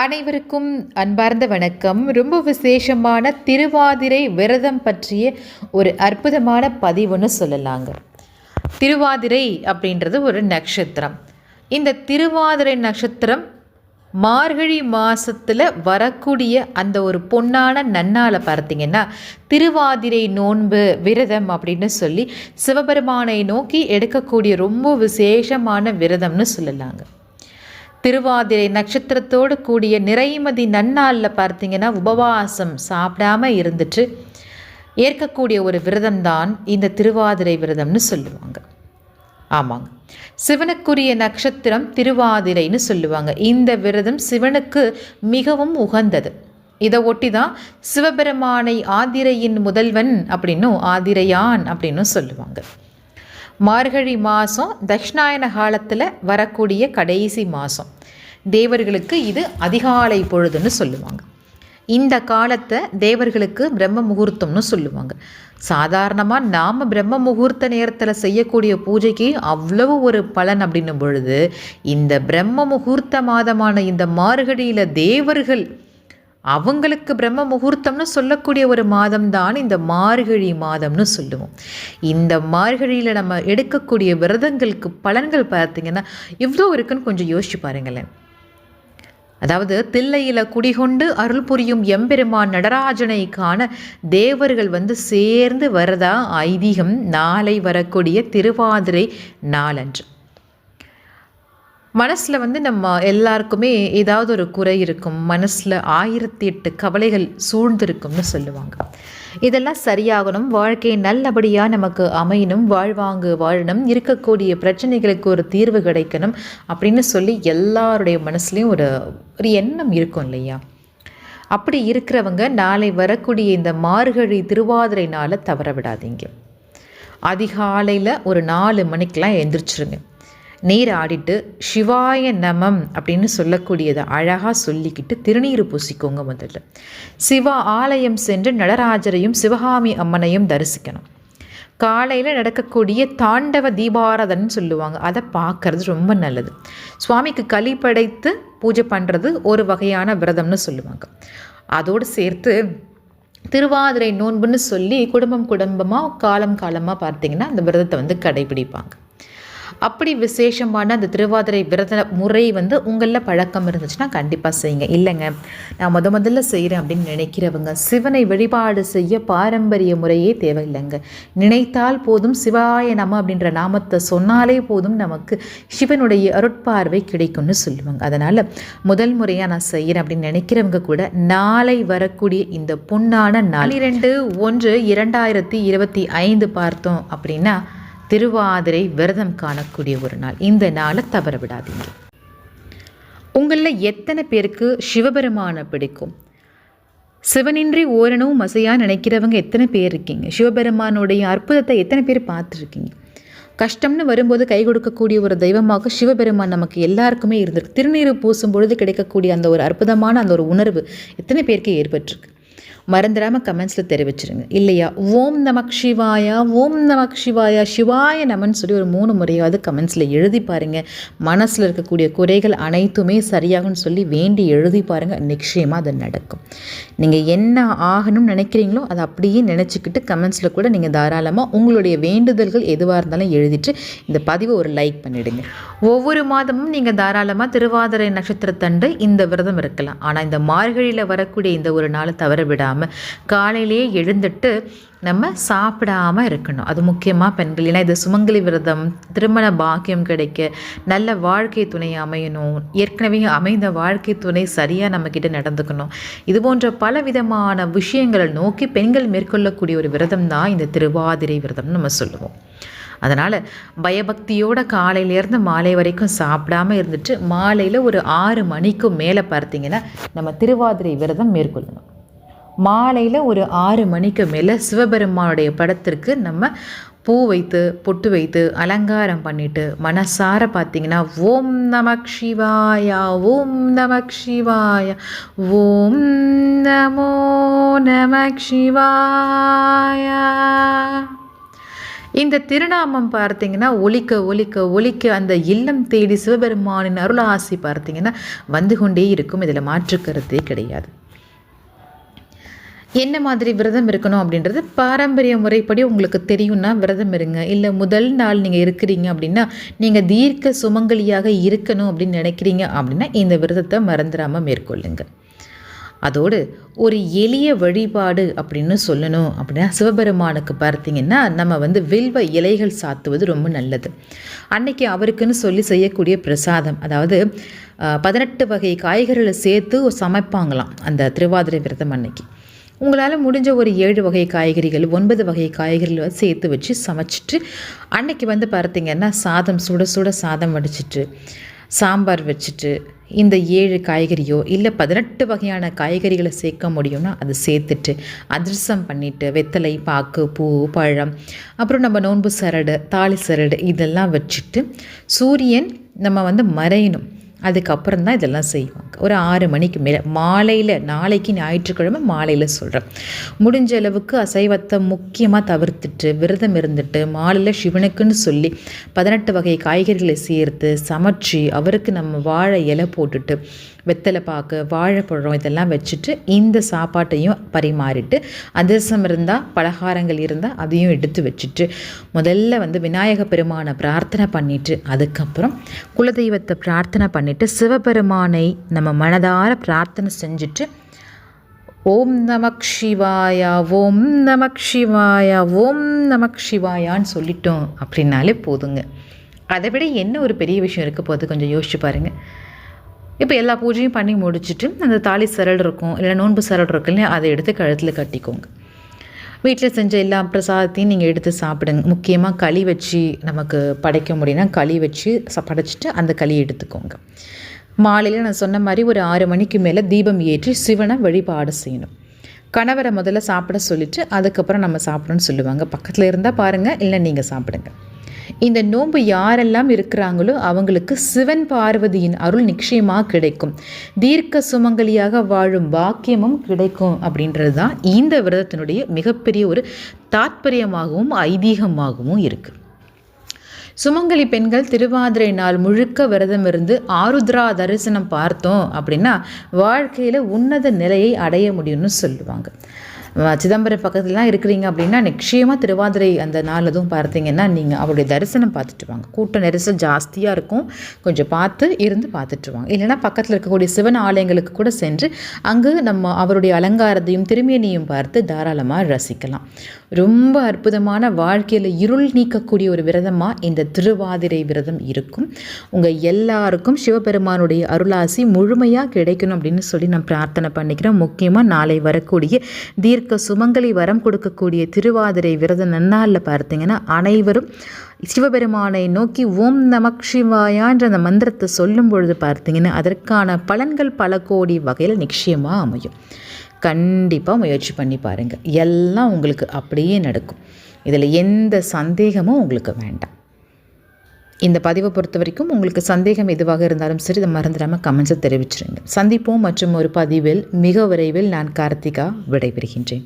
அனைவருக்கும் அன்பார்ந்த வணக்கம். ரொம்ப விசேஷமான திருவாதிரை விரதம் பற்றிய ஒரு அற்புதமான பதிவுன்னு சொல்லலாங்க. திருவாதிரை அப்படின்றது ஒரு நட்சத்திரம். இந்த திருவாதிரை நட்சத்திரம் மார்கழி மாதத்தில் வரக்கூடிய அந்த ஒரு பொன்னான நன்னால் பார்த்தீங்கன்னா திருவாதிரை நோன்பு விரதம் அப்படின்னு சொல்லி சிவபெருமானை நோக்கி எடுக்கக்கூடிய ரொம்ப விசேஷமான விரதம்னு சொல்லலாங்க. திருவாதிரை நட்சத்திரத்தோடு கூடிய நிறைமதி நன்னாளில் பார்த்தீங்கன்னா உபவாசம் சாப்பிடாம இருந்துட்டு ஏற்கக்கூடிய ஒரு விரதம் தான் இந்த திருவாதிரை விரதம்னு சொல்லுவாங்க. ஆமாங்க. சிவனுக்குரிய நட்சத்திரம் திருவாதிரைன்னு சொல்லுவாங்க. இந்த விரதம் சிவனுக்கு மிகவும் உகந்தது. இதை ஒட்டி தான் சிவபெருமானை ஆதிரையின் முதல்வன் அப்படின்னும் ஆதிரையான் அப்படின்னும் சொல்லுவாங்க. மார்கழி மாதம் தட்சிணாயன காலத்தில் வரக்கூடிய கடைசி மாதம் தேவர்களுக்கு இது அதிகாலை பொழுதுன்னு சொல்லுவாங்க. இந்த காலத்தை தேவர்களுக்கு பிரம்ம முகூர்த்தம்னு சொல்லுவாங்க. சாதாரணமாக நாம் பிரம்ம முகூர்த்த நேரத்தில் செய்யக்கூடிய பூஜைக்கு அவ்வளவு ஒரு பலன் அப்படின்னும் பொழுது இந்த பிரம்ம முகூர்த்த மாதமான இந்த மார்கழியில் தேவர்கள் அவங்களுக்கு பிரம்ம முகூர்த்தம்னு சொல்லக்கூடிய ஒரு மாதம் தான் இந்த மார்கழி மாதம்னு சொல்லுவோம். இந்த மார்கழியில் நம்ம எடுக்கக்கூடிய விரதங்களுக்கு பலன்கள் பார்த்தீங்கன்னா இவ்வளோ இருக்குன்னு கொஞ்சம் யோசிச்சு பாருங்களேன். அதாவது தில்லையில் குடிகொண்டு அருள் புரியும் எம்பெருமான் நடராஜனை காண தேவர்கள் வந்து சேர்ந்து வரதா ஐதீகம். நாளை வரக்கூடிய திருவாதிரை நாளன்று. மனசில் வந்து நம்ம எல்லாருக்குமே ஏதாவது ஒரு குறை இருக்கும். மனசில் ஆயிரத்தி எட்டு கவலைகள் சூழ்ந்திருக்கும்னு சொல்லுவாங்க. இதெல்லாம் சரியாகணும். வாழ்க்கை நல்லபடியாக நமக்கு அமையணும். வாழ்வாங்கு வாழணும். இருக்கக்கூடிய பிரச்சனைகளுக்கு ஒரு தீர்வு கிடைக்கணும் அப்படின்னு சொல்லி எல்லாருடைய மனசுலேயும் ஒரு ஒரு எண்ணம் இருக்கும் இல்லையா? அப்படி இருக்கிறவங்க நாளை வரக்கூடிய இந்த மார்கழி திருவாதிரை நாளை தவற விடாதீங்க. அதிகாலையில் ஒரு நாலு மணிக்கெலாம் எழுந்திரிச்சிருங்க நீராடிட்டு சிவாய நமம் அப்படின்னு சொல்லக்கூடியதை அழகாக சொல்லிக்கிட்டு திருநீர் பூசிக்கோங்க முதல்ல. சிவா ஆலயம் சென்று நடராஜரையும் சிவகாமி அம்மனையும் தரிசிக்கணும். காலையில் நடக்கக்கூடிய தாண்டவ தீபாரதன் சொல்லுவாங்க. அதை பார்க்கறது ரொம்ப நல்லது. சுவாமிக்கு களி படைத்து பூஜை பண்ணுறது ஒரு வகையான விரதம்னு சொல்லுவாங்க. அதோடு சேர்த்து திருவாதிரை நோன்புன்னு சொல்லி குடும்பம் குடும்பமாக காலம் காலமாக பார்த்தீங்கன்னா அந்த விரதத்தை வந்து கடைபிடிப்பாங்க. அப்படி விசேஷமான அந்த திருவாதிரை விரத முறை வந்து உங்களில் பழக்கம் இருந்துச்சுன்னா கண்டிப்பாக செய்யுங்க. இல்லைங்க நான் முத முதல்ல செய்கிறேன் அப்படின்னு நினைக்கிறவங்க சிவனை வழிபாடு செய்ய பாரம்பரிய முறையே தேவையில்லைங்க. நினைத்தால் போதும் சிவாய நம அப்படின்ற நாமத்தை சொன்னாலே போதும் நமக்கு சிவனுடைய அருட்பார்வை கிடைக்கும்னு சொல்லுவாங்க. அதனால் முதல் முறையாக நான் செய்கிறேன் அப்படின்னு நினைக்கிறவங்க கூட நாளை வரக்கூடிய இந்த பொன்னான நாளிரண்டு ஒன்று இரண்டாயிரத்தி இருபத்தி ஐந்து பார்த்தோம் அப்படின்னா திருவாதிரை விரதம் காணக்கூடிய ஒரு நாள். இந்த நாளை தவற விடாதீங்க. உங்களில் எத்தனை பேருக்கு சிவபெருமானை பிடிக்கும்? சிவனின்றி ஓரணும் மசையாக நினைக்கிறவங்க எத்தனை பேர் இருக்கீங்க? சிவபெருமானுடைய அற்புதத்தை எத்தனை பேர் பார்த்துருக்கீங்க? கஷ்டம்னு வரும்போது கை கொடுக்கக்கூடிய ஒரு தெய்வமாக சிவபெருமான் நமக்கு எல்லாருக்குமே இருந்திருக்கு. திருநீர் பூசும் பொழுது கிடைக்கக்கூடிய அந்த ஒரு அற்புதமான அந்த ஒரு உணர்வு எத்தனை பேருக்கு ஏற்பட்டிருக்கு? மறந்துடாமல் கமெண்ட்ஸில் தெரிவிச்சிருங்க. இல்லையா? ஓம் நமக் சிவாயா ஓம் நமக் சிவாயா சிவாய நமன் சொல்லி ஒரு மூணு முறையாவது கமெண்ட்ஸில் எழுதி பாருங்கள் மனசில் இருக்கக்கூடிய குறைகள் அனைத்துமே சரியாகும்னு சொல்லி வேண்டி எழுதி பாருங்கள் நிச்சயமாக அது நடக்கும். நீங்கள் என்ன ஆகணும்னு நினைக்கிறீங்களோ அதை அப்படியே நினச்சிக்கிட்டு கமெண்ட்ஸில் கூட நீங்கள் தாராளமாக உங்களுடைய வேண்டுதல்கள் எதுவாக இருந்தாலும் எழுதிட்டு இந்த பதிவை ஒரு லைக் பண்ணிவிடுங்க ஒவ்வொரு மாதமும் நீங்கள் தாராளமாக திருவாதிரை நட்சத்திரத்தண்டு இந்த விரதம் இருக்கலாம். ஆனால் இந்த மார்கழியில் வரக்கூடிய இந்த ஒரு நாளை தவற விடாமல் இல்லாமல் காலையிலேயே எழுந்துட்டு நம்ம சாப்பிடாமல் இருக்கணும். அது முக்கியமாக பெண்கள். ஏன்னா இது சுமங்கலி விரதம் திருமண பாக்கியம் கிடைக்க நல்ல வாழ்க்கை துணை அமையணும். ஏற்கனவே அமைந்த வாழ்க்கை துணை சரியாக நம்மக்கிட்ட நடந்துக்கணும். இது போன்ற பல விதமான விஷயங்களை நோக்கி பெண்கள் மேற்கொள்ளக்கூடிய ஒரு விரதம் தான் இந்த திருவாதிரை விரதம்னு நம்ம சொல்லுவோம். அதனால் பயபக்தியோட காலையிலேருந்து மாலை வரைக்கும் சாப்பிடாமல் இருந்துட்டு மாலையில் ஒரு ஆறு மணிக்கும் மேலே பார்த்தீங்கன்னா நம்ம திருவாதிரை விரதம் மேற்கொள்ளணும். மாலையில் ஒரு ஆறு மணிக்கு மேலே சிவபெருமானுடைய படத்திற்கு நம்ம பூ வைத்து பொட்டு வைத்து அலங்காரம் பண்ணிட்டு மனசார பார்த்தீங்கன்னா ஓம் நமக் சிவாயா ஓம் நமக் சிவாயா ஓம் நமோ நமக் சிவாயா. இந்த திருநாமம் பார்த்தீங்கன்னா ஒலிக்க ஒலிக்க ஒலிக்க அந்த இல்லம் தேடி சிவபெருமானின் அருள் ஆசி பார்த்தீங்கன்னா வந்து கொண்டே இருக்கும். இதில் மாற்றுக்கருத்தே கிடையாது. என்ன மாதிரி விரதம் இருக்கணும் அப்படின்றது பாரம்பரிய முறைப்படி உங்களுக்கு தெரியும்னா விரதம் இருங்க. இல்லை முதல் நாள் நீங்கள் இருக்கிறீங்க அப்படின்னா நீங்கள் தீர்க்க சுமங்கலியாக இருக்கணும் அப்படின்னு நினைக்கிறீங்க அப்படின்னா இந்த விரதத்தை மறந்துடாமல் மேற்கொள்ளுங்க. அதோடு ஒரு எளிய வழிபாடு அப்படின்னு சொல்லணும் அப்படின்னா சிவபெருமானுக்கு பார்த்தீங்கன்னா நம்ம வந்து வில்வ இலைகள் சாத்துவது ரொம்ப நல்லது. அன்னைக்கு அவருக்குன்னு சொல்லி செய்யக்கூடிய பிரசாதம் அதாவது பதினெட்டு வகை காய்கறிகளை சேர்த்து சமைப்பாங்களாம் அந்த திருவாதிரை விரதம் அன்னைக்கு. உங்களால் முடிஞ்ச ஒரு ஏழு வகை காய்கறிகள் ஒன்பது வகை காய்கறிகள் சேர்த்து வச்சு சமைச்சிட்டு அன்னைக்கு வந்து பார்த்தீங்கன்னா சாதம் சுட சுட சாதம் வடிச்சிட்டு சாம்பார் வச்சுட்டு இந்த ஏழு காய்கறியோ இல்லை பதினெட்டு வகையான காய்கறிகளை சேர்க்க முடியும்னா அது சேர்த்துட்டு அதிரசம் பண்ணிவிட்டு வெத்தலை பாக்கு பூ பழம் அப்புறம் நம்ம நோன்பு சரடு தாலி சரடு இதெல்லாம் வச்சுட்டு சூரியன் நம்ம வந்து மறையணும். அதுக்கப்புறம் தான் இதெல்லாம் செய்வாங்க. ஒரு ஆறு மணிக்கு மேலே மாலையில் நாளைக்கு ஞாயிற்றுக்கிழமை மாலையில் சொல்கிறேன் முடிஞ்ச அளவுக்கு அசைவத்தை முக்கியமாக தவிர்த்துட்டு விரதம் இருந்துட்டு மாலையில் சிவனுக்குன்னு சொல்லி பதினெட்டு வகை காய்கறிகளை சேர்த்து சமைச்சு அவருக்கு நம்ம வாழை இலை போட்டுட்டு வெத்தலை பாக்கு வாழைப்பழம் இதெல்லாம் வச்சுட்டு இந்த சாப்பாட்டையும் பரிமாறிட்டு அதிரசம் இருந்தால் பலகாரங்கள் இருந்தால் அதையும் எடுத்து வச்சுட்டு முதல்ல வந்து விநாயக பெருமானை பிரார்த்தனை பண்ணிவிட்டு அதுக்கப்புறம் குலதெய்வத்தை பிரார்த்தனை பண்ணிவிட்டு சிவபெருமானை நம்ம மனதார பிரார்த்தனை செஞ்சுட்டு ஓம் நமக் சிவாயா ஓம் நமக் சிவாயா ஓம் நமக் சிவாயான்னு சொல்லிட்டோம் அப்படின்னாலே போதுங்க. அதை விட என்ன ஒரு பெரிய விஷயம் இருக்க போது கொஞ்சம் யோசிச்சு பாருங்கள் இப்போ எல்லா பூஜையும் பண்ணி முடிச்சுட்டு அந்த தாலி சரல் இருக்கும் இல்லை நோன்பு சரல் இருக்கு இல்லையா அதை எடுத்து கழுத்தில் கட்டிக்கோங்க. வீட்டில் செஞ்ச எல்லா பிரசாதத்தையும் நீங்கள் எடுத்து சாப்பிடுங்க. முக்கியமாக களி வச்சு நமக்கு படைக்க முடியும்னா களி வச்சு படைச்சிட்டு அந்த களி எடுத்துக்கோங்க. மாலையில் நான் சொன்ன மாதிரி ஒரு ஆறு மணிக்கு மேலே தீபம் ஏற்றி சிவனை வழிபாடு செய்யணும். கணவரை முதல்ல சாப்பிட சொல்லிவிட்டு அதுக்கப்புறம் நம்ம சாப்பிடணும்னு சொல்லுவாங்க. பக்கத்தில் இருந்தால் பாருங்கள் இல்லை நீங்கள் சாப்பிடுங்க. இந்த நோன்பு யாரெல்லாம் இருக்கிறாங்களோ அவங்களுக்கு சிவன் பார்வதியின் அருள் நிச்சயமாக கிடைக்கும். தீர்க்க சுமங்கலியாக வாழும் பாக்கியமும் கிடைக்கும் அப்படின்றது தான் இந்த விரதத்தினுடைய மிகப்பெரிய ஒரு தாத்பரியமாகவும் ஐதீகமாகவும் இருக்குது சுமங்கலி பெண்கள் திருவாதிரை நாள் முழுக்க விரதம் இருந்து ஆருத்ரா தரிசனம் பார்த்தோம் அப்படின்னா வாழ்க்கையில் உன்னத நிலையை அடைய முடியும்னு சொல்லுவாங்க. சிதம்பரம் பக்கத்துலலாம் இருக்கிறீங்க அப்படின்னா நிச்சயமாக திருவாதிரை அந்த நாள் எதுவும் பார்த்தீங்கன்னா நீங்கள் அவருடைய தரிசனம் பார்த்துட்டு வாங்க. கூட்ட நெரிசல் ஜாஸ்தியாக இருக்கும். கொஞ்சம் பார்த்து இருந்து பார்த்துட்டு வாங்க. இல்லைன்னா பக்கத்தில் இருக்கக்கூடிய சிவன் ஆலயங்களுக்கு கூட சென்று அங்கு நம்ம அவருடைய அலங்காரத்தையும் திருமேனியும் பார்த்து தாராளமாக ரசிக்கலாம். ரொம்ப அற்புதமான வாழ்க்கையில் இருள் நீக்கக்கூடிய ஒரு விரதமாக இந்த திருவாதிரை விரதம் இருக்கும். உங்கள் எல்லாருக்கும் சிவபெருமானுடைய அருளாசி முழுமையாக கிடைக்கணும் அப்படின்னு சொல்லி நான் பிரார்த்தனை பண்ணிக்கிறேன். முக்கியமாக நாளை வரக்கூடிய தீர்க்க சுமங்கலி வரம் கொடுக்கக்கூடிய திருவாதிரை விரதம் நன்னாளில் பார்த்தீங்கன்னா அனைவரும் சிவபெருமானை நோக்கி ஓம் நமக் சிவாயான்ற அந்த மந்திரத்தை சொல்லும் பொழுது பார்த்தீங்கன்னா அதற்கான பலன்கள் பல கோடி வகையில் நிச்சயமாக அமையும். கண்டிப்பாக முயற்சி பண்ணி பாருங்கள் எல்லாம் உங்களுக்கு அப்படியே நடக்கும். இதில் எந்த சந்தேகமும் உங்களுக்கு வேண்டாம். இந்த பதிவை பொறுத்த வரைக்கும் உங்களுக்கு சந்தேகம் எதுவாக இருந்தாலும் சரி இதை மறந்துடாமல் கமெண்ட்ஸை தெரிவிச்சிருங்க. சந்திப்போம் மற்றும் ஒரு பதிவில் மிக விரைவில் நான் கார்த்திகா விடைபெறுகின்றேன்.